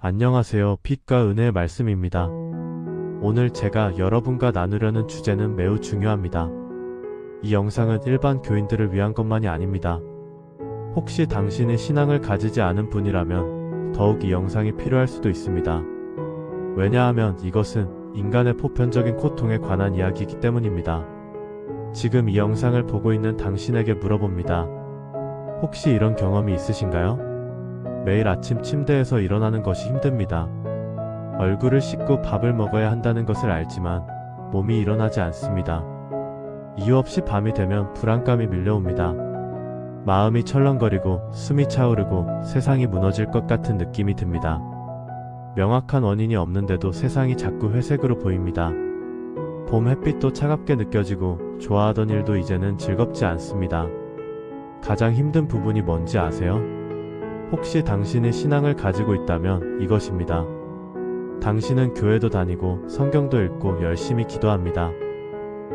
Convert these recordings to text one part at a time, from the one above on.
안녕하세요. 빛과 은혜의 말씀입니다. 오늘 제가 여러분과 나누려는 주제는 매우 중요합니다. 이 영상은 일반 교인들을 위한 것만이 아닙니다. 혹시 당신이 신앙을 가지지 않은 분이라면 더욱 이 영상이 필요할 수도 있습니다. 왜냐하면 이것은 인간의 보편적인 고통에 관한 이야기이기 때문입니다. 지금 이 영상을 보고 있는 당신에게 물어봅니다. 혹시 이런 경험이 있으신가요? 매일 아침 침대에서 일어나는 것이 힘듭니다. 얼굴을 씻고 밥을 먹어야 한다는 것을 알지만 몸이 일어나지 않습니다. 이유 없이 밤이 되면 불안감이 밀려옵니다. 마음이 철렁거리고 숨이 차오르고 세상이 무너질 것 같은 느낌이 듭니다. 명확한 원인이 없는데도 세상이 자꾸 회색으로 보입니다. 봄 햇빛도 차갑게 느껴지고 좋아하던 일도 이제는 즐겁지 않습니다. 가장 힘든 부분이 뭔지 아세요? 혹시 당신이 신앙을 가지고 있다면 이것입니다. 당신은 교회도 다니고 성경도 읽고 열심히 기도합니다.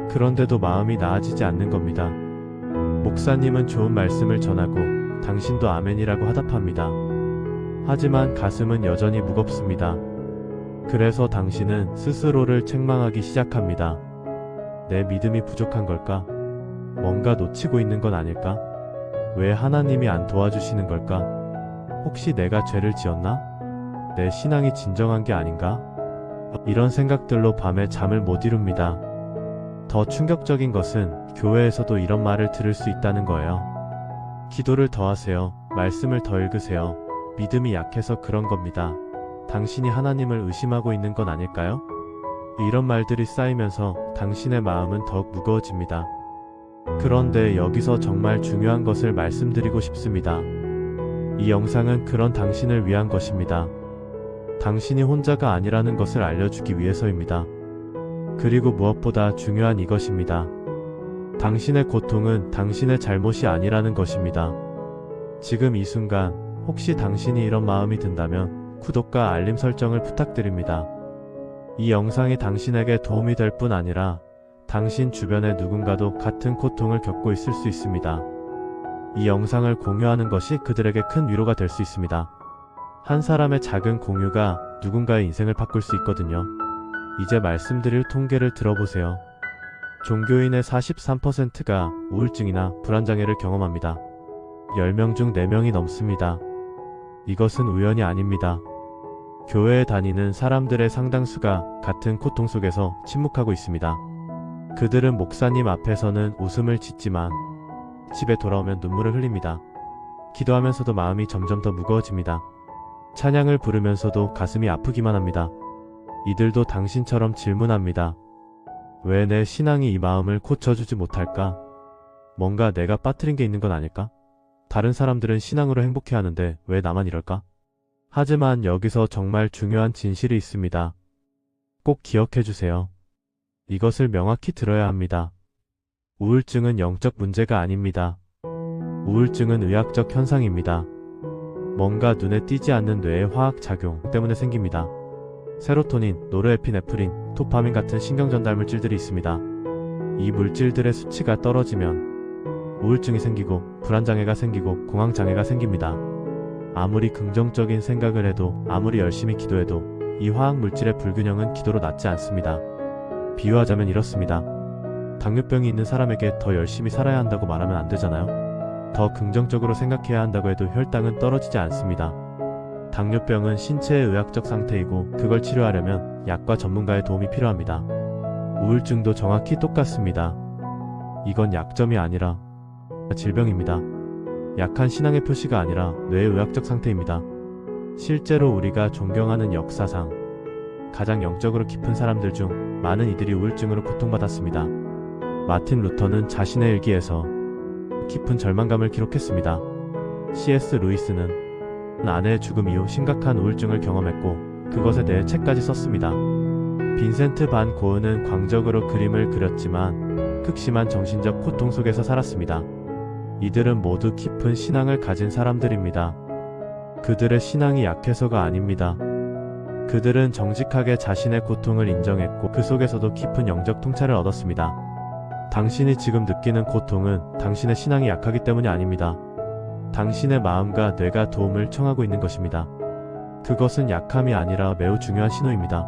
그런데도 마음이 나아지지 않는 겁니다. 목사님은 좋은 말씀을 전하고 당신도 아멘이라고 화답합니다. 하지만 가슴은 여전히 무겁습니다. 그래서 당신은 스스로를 책망하기 시작합니다. 내 믿음이 부족한 걸까? 뭔가 놓치고 있는 건 아닐까? 왜 하나님이 안 도와주시는 걸까? 혹시 내가 죄를 지었나? 내 신앙이 진정한 게 아닌가? 이런 생각들로 밤에 잠을 못 이룹니다. 더 충격적인 것은 교회에서도 이런 말을 들을 수 있다는 거예요. 기도를 더 하세요. 말씀을 더 읽으세요. 믿음이 약해서 그런 겁니다. 당신이 하나님을 의심하고 있는 건 아닐까요? 이런 말들이 쌓이면서 당신의 마음은 더욱 무거워집니다. 그런데 여기서 정말 중요한 것을 말씀드리고 싶습니다. 이 영상은 그런 당신을 위한 것입니다. 당신이 혼자가 아니라는 것을 알려주기 위해서입니다. 그리고 무엇보다 중요한 이것입니다. 당신의 고통은 당신의 잘못이 아니라는 것입니다. 지금 이 순간 혹시 당신이 이런 마음이 든다면 구독과 알림 설정을 부탁드립니다. 이 영상이 당신에게 도움이 될 뿐 아니라 당신 주변의 누군가도 같은 고통을 겪고 있을 수 있습니다. 이 영상을 공유하는 것이 그들에게 큰 위로가 될 수 있습니다. 한 사람의 작은 공유가 누군가의 인생을 바꿀 수 있거든요. 이제 말씀드릴 통계를 들어보세요. 종교인의 43%가 우울증이나 불안장애를 경험합니다. 10명 중 4명이 넘습니다. 이것은 우연이 아닙니다. 교회에 다니는 사람들의 상당수가 같은 고통 속에서 침묵하고 있습니다. 그들은 목사님 앞에서는 웃음을 짓지만 집에 돌아오면 눈물을 흘립니다. 기도하면서도 마음이 점점 더 무거워집니다. 찬양을 부르면서도 가슴이 아프기만 합니다. 이들도 당신처럼 질문합니다. 왜 내 신앙이 이 마음을 고쳐주지 못할까? 뭔가 내가 빠뜨린 게 있는 건 아닐까? 다른 사람들은 신앙으로 행복해 하는데 왜 나만 이럴까? 하지만 여기서 정말 중요한 진실이 있습니다. 꼭 기억해 주세요. 이것을 명확히 들어야 합니다. 우울증은 영적 문제가 아닙니다. 우울증은 의학적 현상입니다. 뭔가 눈에 띄지 않는 뇌의 화학 작용 때문에 생깁니다. 세로토닌, 노르에피네프린, 도파민 같은 신경 전달 물질들이 있습니다. 이 물질들의 수치가 떨어지면 우울증이 생기고 불안장애가 생기고 공황장애가 생깁니다. 아무리 긍정적인 생각을 해도 아무리 열심히 기도해도 이 화학 물질의 불균형은 기도로 낫지 않습니다. 비유하자면 이렇습니다. 당뇨병이 있는 사람에게 더 열심히 살아야 한다고 말하면 안 되잖아요. 더 긍정적으로 생각해야 한다고 해도 혈당은 떨어지지 않습니다. 당뇨병은 신체의 의학적 상태이고 그걸 치료하려면 약과 전문가의 도움이 필요합니다. 우울증도 정확히 똑같습니다. 이건 약점이 아니라 질병입니다. 약한 신앙의 표시가 아니라 뇌의 의학적 상태입니다. 실제로 우리가 존경하는 역사상 가장 영적으로 깊은 사람들 중 많은 이들이 우울증으로 고통받았습니다. 마틴 루터는 자신의 일기에서 깊은 절망감을 기록했습니다. C.S. 루이스는 아내의 죽음 이후 심각한 우울증을 경험했고 그것에 대해 책까지 썼습니다. 빈센트 반 고은은 광적으로 그림을 그렸지만 극심한 정신적 고통 속에서 살았습니다. 이들은 모두 깊은 신앙을 가진 사람들입니다. 그들의 신앙이 약해서가 아닙니다. 그들은 정직하게 자신의 고통을 인정했고 그 속에서도 깊은 영적 통찰을 얻었습니다. 당신이 지금 느끼는 고통은 당신의 신앙이 약하기 때문이 아닙니다. 당신의 마음과 뇌가 도움을 청하고 있는 것입니다. 그것은 약함이 아니라 매우 중요한 신호입니다.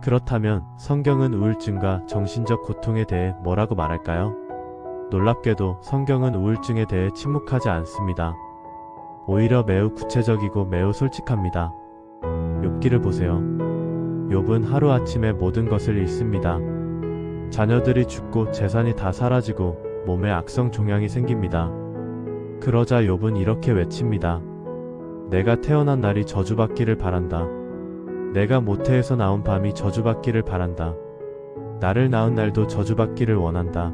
그렇다면 성경은 우울증과 정신적 고통에 대해 뭐라고 말할까요? 놀랍게도 성경은 우울증에 대해 침묵하지 않습니다. 오히려 매우 구체적이고 매우 솔직합니다. 욥기를 보세요. 욥은 하루아침에 모든 것을 잃습니다. 자녀들이 죽고 재산이 다 사라지고 몸에 악성 종양이 생깁니다. 그러자 욥은 이렇게 외칩니다. 내가 태어난 날이 저주받기를 바란다. 내가 모태에서 나온 밤이 저주받기를 바란다. 나를 낳은 날도 저주받기를 원한다.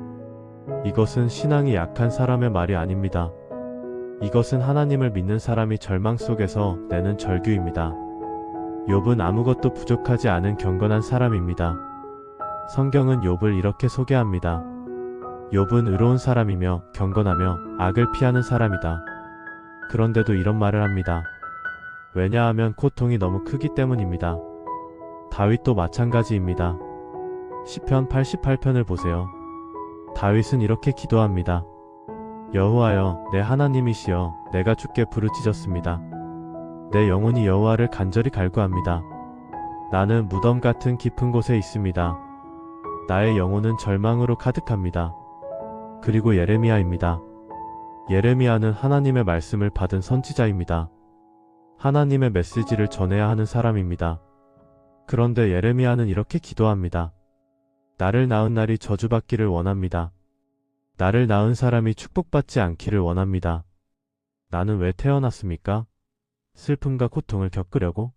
이것은 신앙이 약한 사람의 말이 아닙니다. 이것은 하나님을 믿는 사람이 절망 속에서 내는 절규입니다. 욥은 아무것도 부족하지 않은 경건한 사람입니다. 성경은 욥을 이렇게 소개합니다. 욥은 의로운 사람이며 경건하며 악을 피하는 사람이다. 그런데도 이런 말을 합니다. 왜냐하면 고통이 너무 크기 때문입니다. 다윗도 마찬가지입니다. 시편 88편을 보세요. 다윗은 이렇게 기도합니다. 여호와여 내 하나님이시여 내가 주께 부르짖었습니다. 내 영혼이 여호와를 간절히 갈구합니다. 나는 무덤 같은 깊은 곳에 있습니다. 나의 영혼은 절망으로 가득합니다. 그리고 예레미야입니다. 예레미야는 하나님의 말씀을 받은 선지자입니다. 하나님의 메시지를 전해야 하는 사람입니다. 그런데 예레미야는 이렇게 기도합니다. 나를 낳은 날이 저주받기를 원합니다. 나를 낳은 사람이 축복받지 않기를 원합니다. 나는 왜 태어났습니까? 슬픔과 고통을 겪으려고?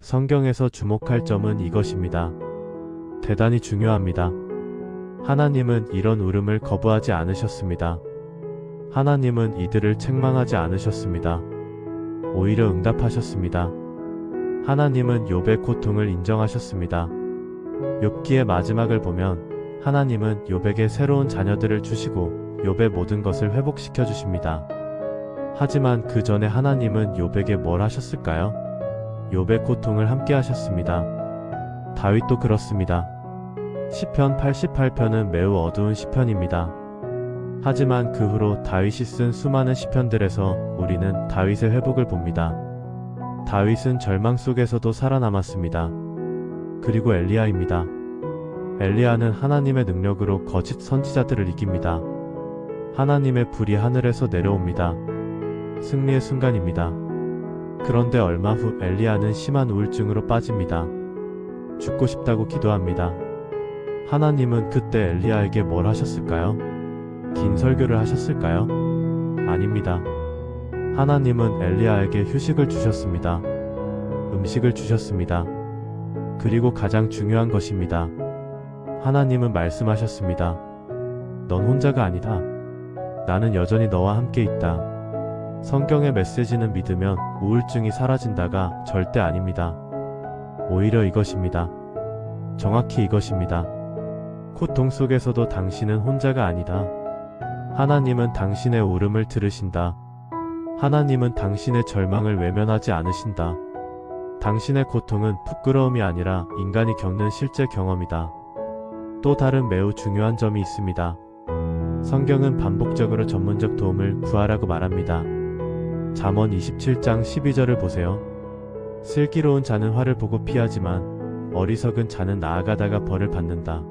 성경에서 주목할 점은 이것입니다. 대단히 중요합니다. 하나님은 이런 울음을 거부하지 않으셨습니다. 하나님은 이들을 책망하지 않으셨습니다. 오히려 응답하셨습니다. 하나님은 욥의 고통을 인정하셨습니다. 욥기의 마지막을 보면 하나님은 욥에게 새로운 자녀들을 주시고 욥의 모든 것을 회복시켜 주십니다. 하지만 그 전에 하나님은 욥에게 뭘 하셨을까요? 욥의 고통을 함께 하셨습니다. 다윗도 그렇습니다. 시편 88편은 매우 어두운 시편입니다. 하지만 그 후로 다윗이 쓴 수많은 시편들에서 우리는 다윗의 회복을 봅니다. 다윗은 절망 속에서도 살아남았습니다. 그리고 엘리야입니다. 엘리야는 하나님의 능력으로 거짓 선지자들을 이깁니다. 하나님의 불이 하늘에서 내려옵니다. 승리의 순간입니다. 그런데 얼마 후 엘리야는 심한 우울증으로 빠집니다. 죽고 싶다고 기도합니다. 하나님은 그때 엘리야에게 뭘 하셨을까요? 긴 설교를 하셨을까요? 아닙니다. 하나님은 엘리야에게 휴식을 주셨습니다. 음식을 주셨습니다. 그리고 가장 중요한 것입니다. 하나님은 말씀하셨습니다. 넌 혼자가 아니다. 나는 여전히 너와 함께 있다. 성경의 메시지는 믿으면 우울증이 사라진다가 절대 아닙니다. 오히려 이것입니다. 정확히 이것입니다. 고통 속에서도 당신은 혼자가 아니다. 하나님은 당신의 울음을 들으신다. 하나님은 당신의 절망을 외면하지 않으신다. 당신의 고통은 부끄러움이 아니라 인간이 겪는 실제 경험이다. 또 다른 매우 중요한 점이 있습니다. 성경은 반복적으로 전문적 도움을 구하라고 말합니다. 잠언 27장 12절을 보세요. 슬기로운 자는 화를 보고 피하지만 어리석은 자는 나아가다가 벌을 받는다.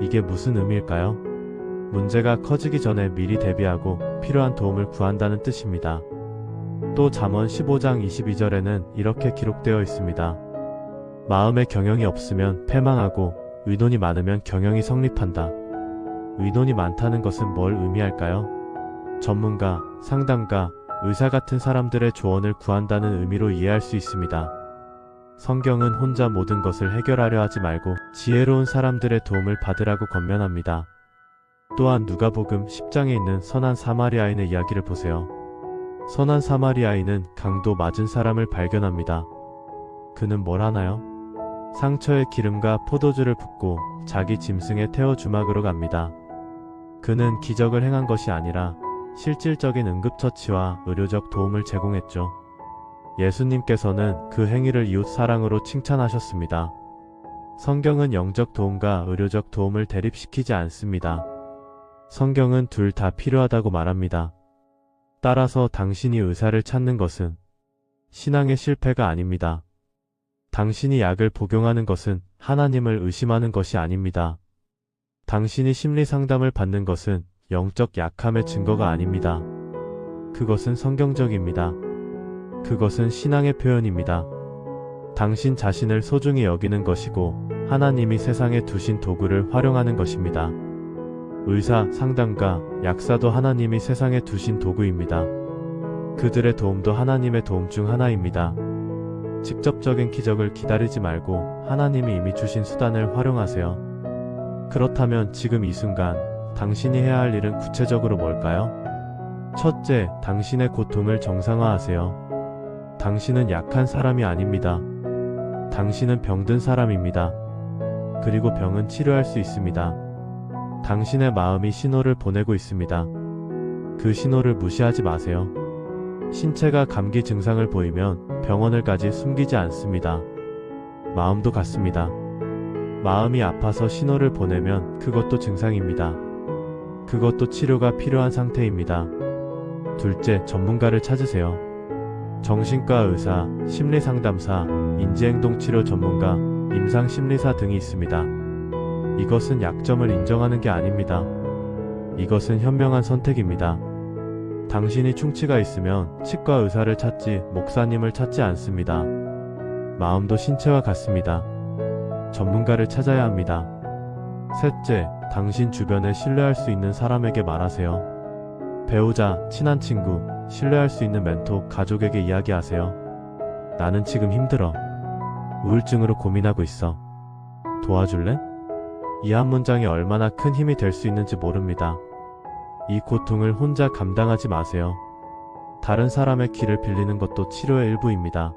이게 무슨 의미일까요? 문제가 커지기 전에 미리 대비하고 필요한 도움을 구한다는 뜻입니다. 또 잠언 15장 22절에는 이렇게 기록되어 있습니다. 마음에 경영이 없으면 패망하고 의논이 많으면 경영이 성립한다. 의논이 많다는 것은 뭘 의미할까요? 전문가, 상담가, 의사 같은 사람들의 조언을 구한다는 의미로 이해할 수 있습니다. 성경은 혼자 모든 것을 해결하려 하지 말고 지혜로운 사람들의 도움을 받으라고 권면합니다. 또한 누가복음 10장에 있는 선한 사마리아인의 이야기를 보세요. 선한 사마리아인은 강도 맞은 사람을 발견합니다. 그는 뭘 하나요? 상처에 기름과 포도주를 붓고 자기 짐승의 태워 주막으로 갑니다. 그는 기적을 행한 것이 아니라 실질적인 응급처치와 의료적 도움을 제공했죠. 예수님께서는 그 행위를 이웃 사랑으로 칭찬하셨습니다. 성경은 영적 도움과 의료적 도움을 대립시키지 않습니다. 성경은 둘 다 필요하다고 말합니다. 따라서 당신이 의사를 찾는 것은 신앙의 실패가 아닙니다. 당신이 약을 복용하는 것은 하나님을 의심하는 것이 아닙니다. 당신이 심리 상담을 받는 것은 영적 약함의 증거가 아닙니다. 그것은 성경적입니다. 그것은 신앙의 표현입니다. 당신 자신을 소중히 여기는 것이고 하나님이 세상에 두신 도구를 활용하는 것입니다. 의사, 상담가, 약사도 하나님이 세상에 두신 도구입니다. 그들의 도움도 하나님의 도움 중 하나입니다. 직접적인 기적을 기다리지 말고 하나님이 이미 주신 수단을 활용하세요. 그렇다면 지금 이 순간 당신이 해야 할 일은 구체적으로 뭘까요? 첫째, 당신의 고통을 정상화하세요. 당신은 약한 사람이 아닙니다. 당신은 병든 사람입니다. 그리고 병은 치료할 수 있습니다. 당신의 마음이 신호를 보내고 있습니다. 그 신호를 무시하지 마세요. 신체가 감기 증상을 보이면 병원을까지 숨기지 않습니다. 마음도 같습니다. 마음이 아파서 신호를 보내면 그것도 증상입니다. 그것도 치료가 필요한 상태입니다. 둘째, 전문가를 찾으세요. 정신과 의사, 심리상담사, 인지행동치료 전문가, 임상심리사 등이 있습니다. 이것은 약점을 인정하는 게 아닙니다. 이것은 현명한 선택입니다. 당신이 충치가 있으면 치과 의사를 찾지 목사님을 찾지 않습니다. 마음도 신체와 같습니다. 전문가를 찾아야 합니다. 셋째, 당신 주변에 신뢰할 수 있는 사람에게 말하세요. 배우자, 친한 친구, 신뢰할 수 있는 멘토, 가족에게 이야기하세요. 나는 지금 힘들어. 우울증으로 고민하고 있어. 도와줄래? 이 한 문장이 얼마나 큰 힘이 될 수 있는지 모릅니다. 이 고통을 혼자 감당하지 마세요. 다른 사람의 길을 빌리는 것도 치료의 일부입니다.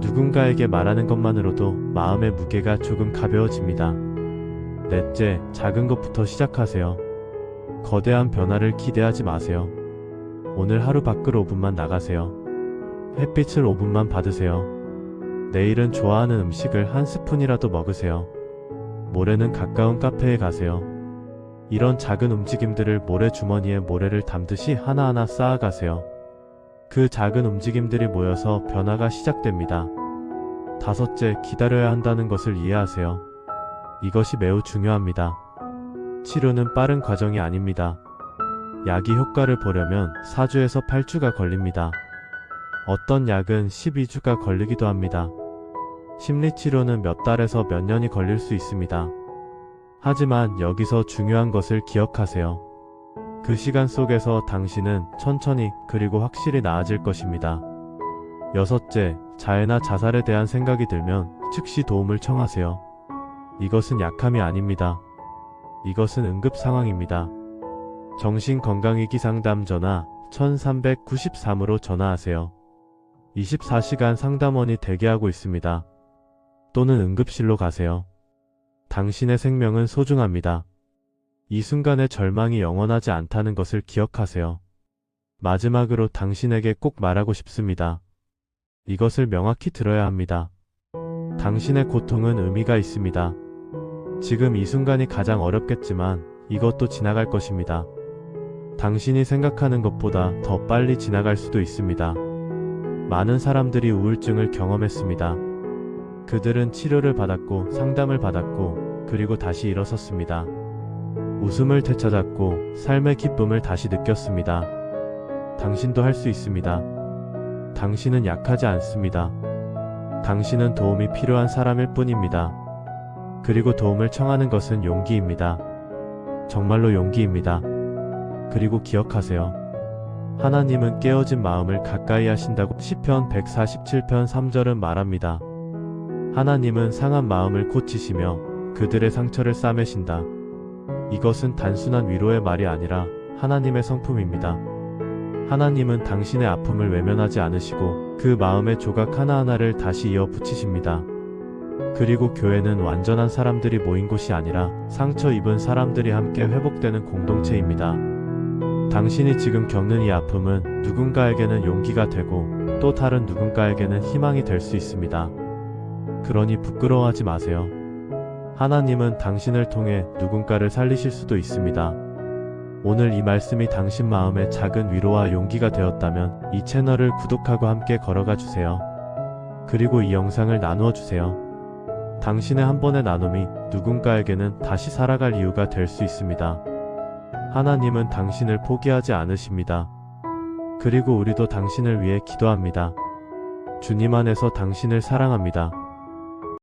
누군가에게 말하는 것만으로도 마음의 무게가 조금 가벼워집니다. 넷째, 작은 것부터 시작하세요. 거대한 변화를 기대하지 마세요. 오늘 하루 밖으로 5분만 나가세요. 햇빛을 5분만 받으세요. 내일은 좋아하는 음식을 한 스푼이라도 먹으세요. 모레는 가까운 카페에 가세요. 이런 작은 움직임들을 모래 주머니에 모래를 담듯이 하나하나 쌓아가세요. 그 작은 움직임들이 모여서 변화가 시작됩니다. 다섯째, 기다려야 한다는 것을 이해하세요. 이것이 매우 중요합니다. 치료는 빠른 과정이 아닙니다. 약이 효과를 보려면 4주에서 8주가 걸립니다. 어떤 약은 12주가 걸리기도 합니다. 심리치료는 몇 달에서 몇 년이 걸릴 수 있습니다. 하지만 여기서 중요한 것을 기억하세요. 그 시간 속에서 당신은 천천히 그리고 확실히 나아질 것입니다. 여섯째, 자해나 자살에 대한 생각이 들면 즉시 도움을 청하세요. 이것은 약함이 아닙니다. 이것은 응급 상황입니다. 정신건강위기 상담 전화 1393으로 전화하세요. 24시간 상담원이 대기하고 있습니다. 또는 응급실로 가세요. 당신의 생명은 소중합니다. 이 순간의 절망이 영원하지 않다는 것을 기억하세요. 마지막으로 당신에게 꼭 말하고 싶습니다. 이것을 명확히 들어야 합니다. 당신의 고통은 의미가 있습니다. 지금 이 순간이 가장 어렵겠지만 이것도 지나갈 것입니다. 당신이 생각하는 것보다 더 빨리 지나갈 수도 있습니다. 많은 사람들이 우울증을 경험했습니다. 그들은 치료를 받았고 상담을 받았고 그리고 다시 일어섰습니다. 웃음을 되찾았고 삶의 기쁨을 다시 느꼈습니다. 당신도 할 수 있습니다. 당신은 약하지 않습니다. 당신은 도움이 필요한 사람일 뿐입니다. 그리고 도움을 청하는 것은 용기입니다. 정말로 용기입니다. 그리고 기억하세요. 하나님은 깨어진 마음을 가까이 하신다고 시편 147편 3절은 말합니다. 하나님은 상한 마음을 고치시며 그들의 상처를 싸매신다. 이것은 단순한 위로의 말이 아니라 하나님의 성품입니다. 하나님은 당신의 아픔을 외면하지 않으시고 그 마음의 조각 하나하나를 다시 이어 붙이십니다. 그리고 교회는 완전한 사람들이 모인 곳이 아니라 상처 입은 사람들이 함께 회복되는 공동체입니다. 당신이 지금 겪는 이 아픔은 누군가에게는 용기가 되고 또 다른 누군가에게는 희망이 될 수 있습니다. 그러니 부끄러워하지 마세요. 하나님은 당신을 통해 누군가를 살리실 수도 있습니다. 오늘 이 말씀이 당신 마음에 작은 위로와 용기가 되었다면 이 채널을 구독하고 함께 걸어가 주세요. 그리고 이 영상을 나누어 주세요. 당신의 한 번의 나눔이 누군가에게는 다시 살아갈 이유가 될 수 있습니다. 하나님은 당신을 포기하지 않으십니다. 그리고 우리도 당신을 위해 기도합니다. 주님 안에서 당신을 사랑합니다.